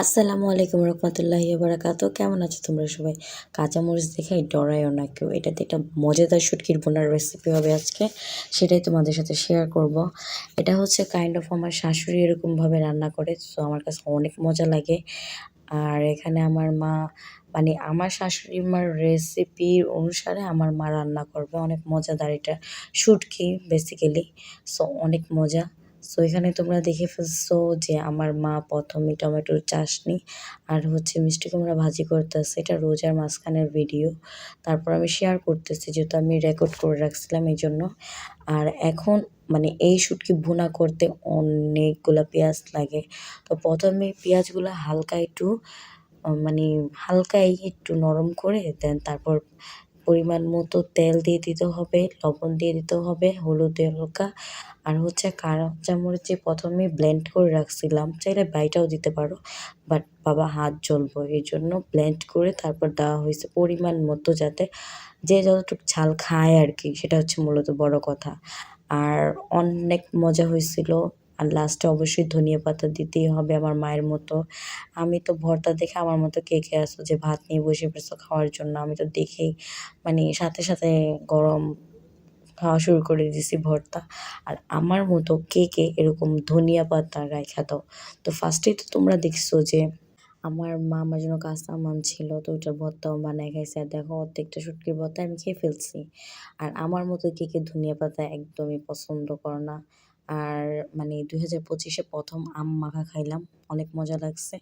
আসসালামু আলাইকুম রহমতুল্লাহি বারাকাত কেমন আছো তোমরা সবাই? কাঁচামরিচ দেখে ডরাইও না কেউ। এটাতে একটা মজাদার শুটকির বোনার রেসিপি হবে আজকে। সেটাই তোমাদের সাথে শেয়ার করব। এটা হচ্ছে কাইন্ড অফ আমার শাশুড়ি এরকমভাবে রান্না করে তো আমার কাছে অনেক মজা লাগে। আর এখানে আমার মা মানে আমার শাশুড়ি মার রেসিপির অনুসারে আমার মা রান্না করবে। অনেক মজাদার এটা শুটকি বেসিক্যালি সো অনেক মজা। সো এখানে তোমরা দেখে ফেলছো যে আমার মা প্রথমে টমেটোর চাশনি আর হচ্ছে মিষ্টি কুমড়া ভাজি করতেছে। এটা রোজার মাঝখানের ভিডিও তারপর আমি শেয়ার করতেছি যেহেতু আমি রেকর্ড করে রাখছিলাম এই জন্য আর এখন মানে এই শুটকি ভুনা করতে অনেকগুলো পেঁয়াজ লাগে। তো প্রথমে পেঁয়াজগুলো হালকা একটু মানে হালকাই একটু নরম করে দেন তারপর পরিমাণ মতো তেল দিয়ে দিতে হবে, লবণ দিয়ে দিতে হবে, হলুদ হালকা আর হচ্ছে কাঁচামরিচ যে প্রথমে ব্লেন্ড করে রাখছিলাম। চাইলে বাইটাও দিতে পারো বাট বাবা হাত জ্বলবো, এই জন্য ব্লেন্ড করে তারপর দেওয়া হয়েছে পরিমাণ মতো যাতে যে যতটুকু ঝাল খায় আর কি, সেটা হচ্ছে মূলত বড় কথা। আর অনেক মজা হয়েছিল আর লাস্টে অবশ্যই ধনিয়া পাতা দিতেই হবে আমার মায়ের মতো। আমি তো ভর্তা দেখে আমার মতো কে কে আসো যে ভাত নিয়ে বসে পড়ছো খাওয়ার জন্য? আমি তো দেখেই মানে সাথে সাথে গরম খাওয়া শুরু করে দিছি ভর্তা। আর আমার মতো কে কে এরকম ধনিয়া পাতা রাইখা দাও তো ফার্স্টেই তো তোমরা দেখছ যে আমার মা আমার জন্য কাঁচা আম ছিল, তো ওইটার ভর্তাও বানায় খাইছে। আর দেখো, অর্ধেকটা শুটকির ভর্তা আমি খেয়ে ফেলছি। আর আমার মতো কে কে ধনিয়া পাতা একদমই পছন্দ করে না। আর মানে দুই হাজার পঁচিশে প্রথম আম মাখা খাইলাম। অনেক মজা লাগছে।